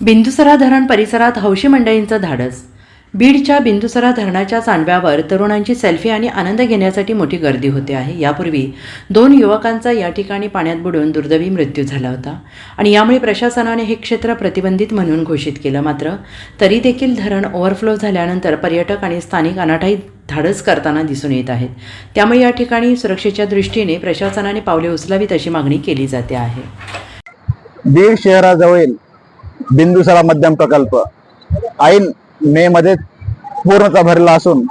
बिंदुसरा धरण परिसरात हौशी मंडळींचं धाडस. बीडच्या बिंदुसरा धरणाच्या सांडव्यावर तरुणांची सेल्फी आणि आनंद घेण्यासाठी मोठी गर्दी होते आहे. यापूर्वी दोन युवकांचा या ठिकाणी पाण्यात बुडून दुर्दैवी मृत्यू झाला होता आणि यामुळे प्रशासनाने हे क्षेत्र प्रतिबंधित म्हणून घोषित केलं. मात्र तरी देखील धरण ओव्हरफ्लो झाल्यानंतर पर्यटक आणि स्थानिक अनाठाई धाडस करताना दिसून येत आहेत. त्यामुळे या ठिकाणी सुरक्षेच्या दृष्टीने प्रशासनाने पावले उचलावीत अशी मागणी केली जाते आहे. बीड शहराजवळील बिंदुसरा मध्यम प्रकल्प. ऐन मे मध्ये पूर्णतः भरला असून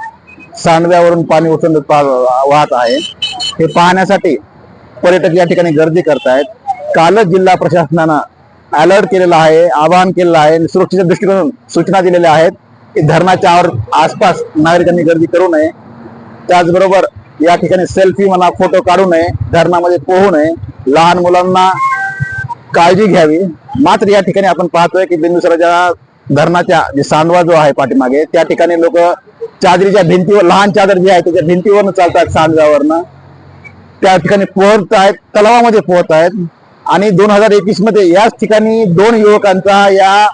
सांडव्यावरून पाणी उचलून वाहत आहे. हे पाहण्यासाठी पर्यटक या ठिकाणी गर्दी करतायत कालच जिल्हा प्रशासनानं अलर्ट केलेला आहे आवाहन केलेलं आहे आणि सुरक्षेच्या दृष्टीकोनातून सूचना दिलेल्या आहेत की धरणाच्या आवर आसपास नागरिकांनी गर्दी करू नये. त्याचबरोबर या ठिकाणी सेल्फी म्हणा फोटो काढू नये धरणामध्ये पोहू नये. लहान मुलांना काळजी घ्यावी. मात्र या ठिकाणी आपण पाहतोय की बिंदुसराच्या धरणाच्या जे सांडवा जो आहे पाठीमागे त्या ठिकाणी लोक चादरीच्या भिंतीवर लहान चादर जी आहे त्याच्या भिंतीवरनं चालतात सांडव्यावरनं. त्या ठिकाणी पोहत आहेत तलावामध्ये पोहत आहेत. आणि दोन हजार एकवीसमध्ये याच ठिकाणी दोन युवकांचा या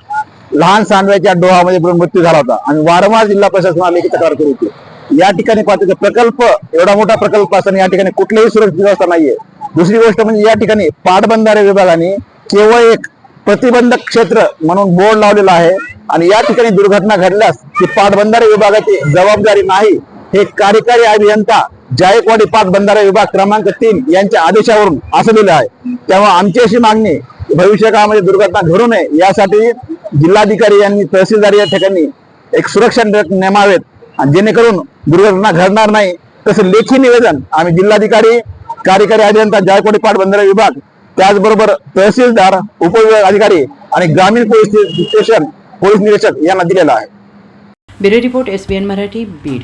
लहान सांडव्याच्या डोहामध्ये मृत्यू झाला होता. आणि वारंवार जिल्हा प्रशासनाला लेखी तक्रार करू होती या ठिकाणी पाहतो प्रकल्प एवढा मोठा प्रकल्प असताना या ठिकाणी कुठलीही सुरक्षित व्यवस्था नाहीये. दुसरी गोष्ट म्हणजे या ठिकाणी पाटबंधारे विभागाने केवळ एक प्रतिबंधक क्षेत्र म्हणून बोर्ड लावलेला आहे. आणि या ठिकाणी दुर्घटना घडल्यास ती पाटबंधारे विभागाची जबाबदारी नाही. हे कार्यकारी अभियंता जायकवाडी पाटबंधारे विभाग क्रमांक तीन यांच्या आदेशावरून असं दिलं आहे. तेव्हा आमची अशी मागणी भविष्य काळामध्ये दुर्घटना घडू नये यासाठी जिल्हाधिकारी यांनी तहसीलदार या ठिकाणी एक सुरक्षा नेमावेत. आणि जेणेकरून दुर्घटना घडणार नाही. तसं लेखी निवेदन आम्ही जिल्हाधिकारी कार्यकारी अभियंता जायकवाडी पाटबंधारे विभाग त्याचबरोबर तहसीलदार उपविभाग अधिकारी आणि ग्रामीण पोलीस स्टेशन पोलीस निरीक्षक यांना दिलेला आहे. Bureau report S B N Marathi Beed.